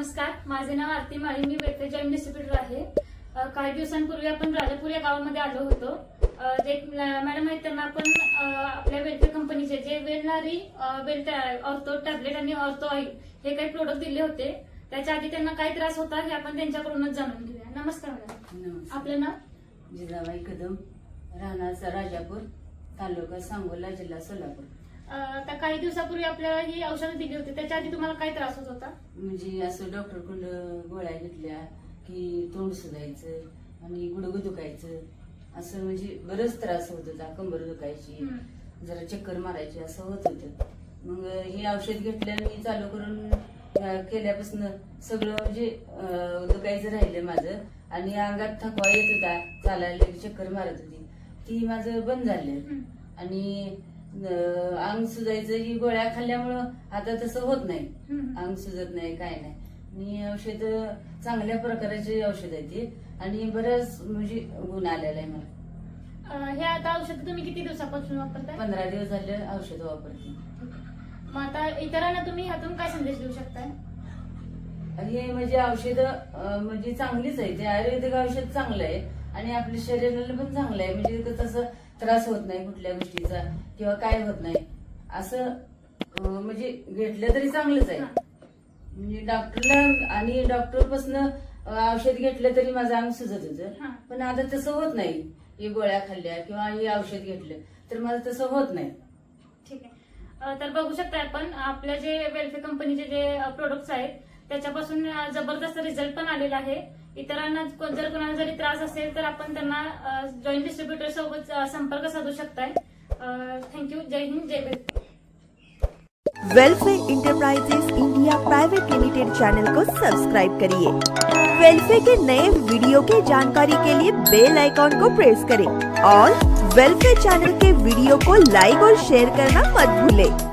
नमस्कार माझे नाव आरती माळी मी वेटे डिस्ट्रीब्युटर आहे. काही दिवसांपूर्वी आपण राजापूर या गावामध्ये आलो होतो. जे मॅडम आहेत त्यांना आपण आपल्या वेलफेअर कंपनीचे जे वेलणारी वेल ऑर्थो टॅबलेट आणि ऑर्थो ऑइल हे काही प्रोडक्ट दिले होते. त्याच्या आधी त्यांना काय त्रास होता हे आपण त्यांच्याकडूनच जाणून घेऊया. नमस्कार मॅडम. आपलं नाव? जिजाबाई कदम राहणार राजापूर तालुका सांगोला जिल्हा सोलापूर. आता काही दिवसापूर्वी आपल्याला ही औषधं दिली होती. त्याच्या आधी तुम्हाला काय त्रास होत होता? म्हणजे असं डॉक्टरकडं गोळ्या घेतल्या की तोंड सुजायचं आणि गुडघं दुखायचं. असं म्हणजे बरंच त्रास होत होता कंबर दुखायची. जरा चक्कर मारायची असं होत होतं. मग हे औषध घेतल्यानं मी चालू करून केल्यापासून सगळं म्हणजे दुखायचं राहिलं माझं. आणि अंगात थकवा येत होता चालायला चक्कर मारत होती. ती माझं बंद झालं. आणि अंग सुजायचं ही गोळ्या खाल्ल्यामुळं आता तसं होत नाही. अंग सुजत नाही काय नाही. आणि औषध चांगल्या प्रकारचे औषध आहे ते. आणि बरंच म्हणजे गुण आलेला आहे मला. हे आता औषध तुम्ही किती दिवसापासून वापरताय? पंधरा दिवस झालं औषध वापरते. मग आता इतरांना तुम्ही ह्यातून काय संदेश देऊ शकताय? हे म्हणजे औषध म्हणजे चांगलीच आहे. ते आयुर्वेदिक औषध चांगलं आहे. आणि आपल्या शरीराला पण चांगलं आहे. म्हणजे तसं त्रास होत नाही कुठल्या गोष्टीचा किंवा काय होत नाही. असं अं, म्हणजे घेतलं तरी चांगलंच आहे. म्हणजे डॉक्टरला आणि डॉक्टर पासन औषध घेतलं तरी माझं अंग सुजत होतं हा. पण आता तसं होत नाही. हे गोळ्या खाल्ल्या किंवा हे औषध घेतलं तर माझं तसं होत नाही. ठीक आहे. अ, तर बघू शकता आपण आपल्या जे वेलफेअर कंपनीचे जे प्रोडक्ट्स आहेत त्याच्यापासून जबरदस्त रिझल्ट पण आलेला आहे. इतरांना जर कोणाला जरी त्रास असेल तर आपण त्यांना जॉईंट डिस्ट्रीब्युटर सोबत संपर्क साधू शकताय. Thank you Jai Hind Jai Welfare Welfare Enterprises India Private Limited channel को सब्सक्राइब करिए। वेलफेयर के नए वीडियो के जानकारी के लिए बेल आइकॉन को प्रेस करें। और वेलफेयर चैनल के वीडियो को लाइक और शेयर करना मत भूलें।